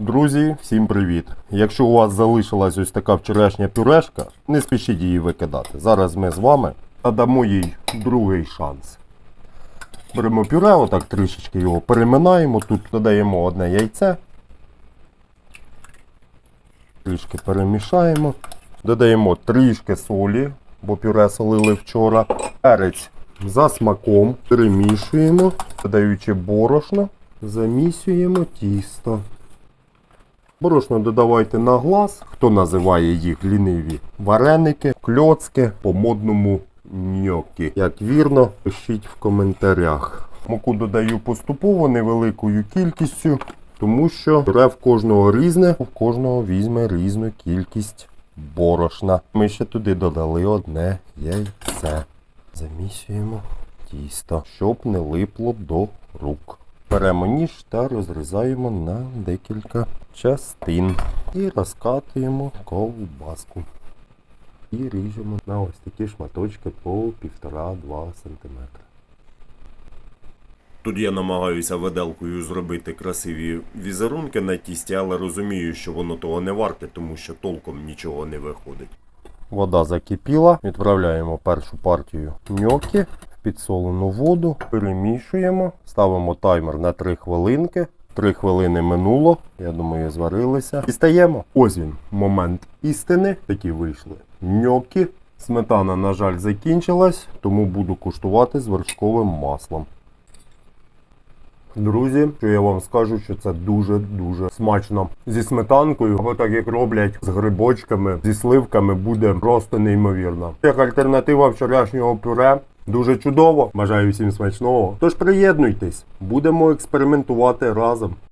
Друзі, всім привіт! Якщо у вас залишилась ось така вчорашня пюрешка, не спішіть її викидати. Зараз ми з вами надамо їй другий шанс. Беремо пюре, отак трішечки його переминаємо. Тут додаємо одне яйце. Трішки перемішаємо. Додаємо трішки солі, бо пюре солили вчора. Перець за смаком. Перемішуємо, додаючи борошно, замісюємо тісто. Борошно додавайте на глаз, хто називає їх ліниві вареники, кльоцки, по-модному ньокі. Як вірно, пишіть в коментарях. Муку додаю поступово невеликою кількістю, тому що пюре в кожного різне, в кожного візьме різну кількість борошна. Ми ще туди додали одне яйце. Замісюємо тісто, щоб не липло до рук. Беремо ніж та розрізаємо на декілька частин. І розкатуємо ковбаску. І ріжемо на ось такі шматочки по 1,5-2 см. Тут я намагаюся виделкою зробити красиві візерунки на тісті, але розумію, що воно того не варте, тому що толком нічого не виходить. Вода закипіла. Відправляємо першу партію ньокі підсолену воду, перемішуємо, ставимо таймер на 3 хвилинки. 3 хвилини минуло, я думаю, зварилися. Дістаємо. Ось він, момент істини. Такі вийшли ньокі. Сметана, на жаль, закінчилась, тому буду куштувати з вершковим маслом. Друзі, що я вам скажу, що це дуже-дуже смачно. Зі сметанкою, або так як роблять з грибочками, зі сливками, буде просто неймовірно. Як альтернатива вчорашнього пюре. Дуже чудово. Бажаю всім смачного. Тож приєднуйтесь, будемо експериментувати разом.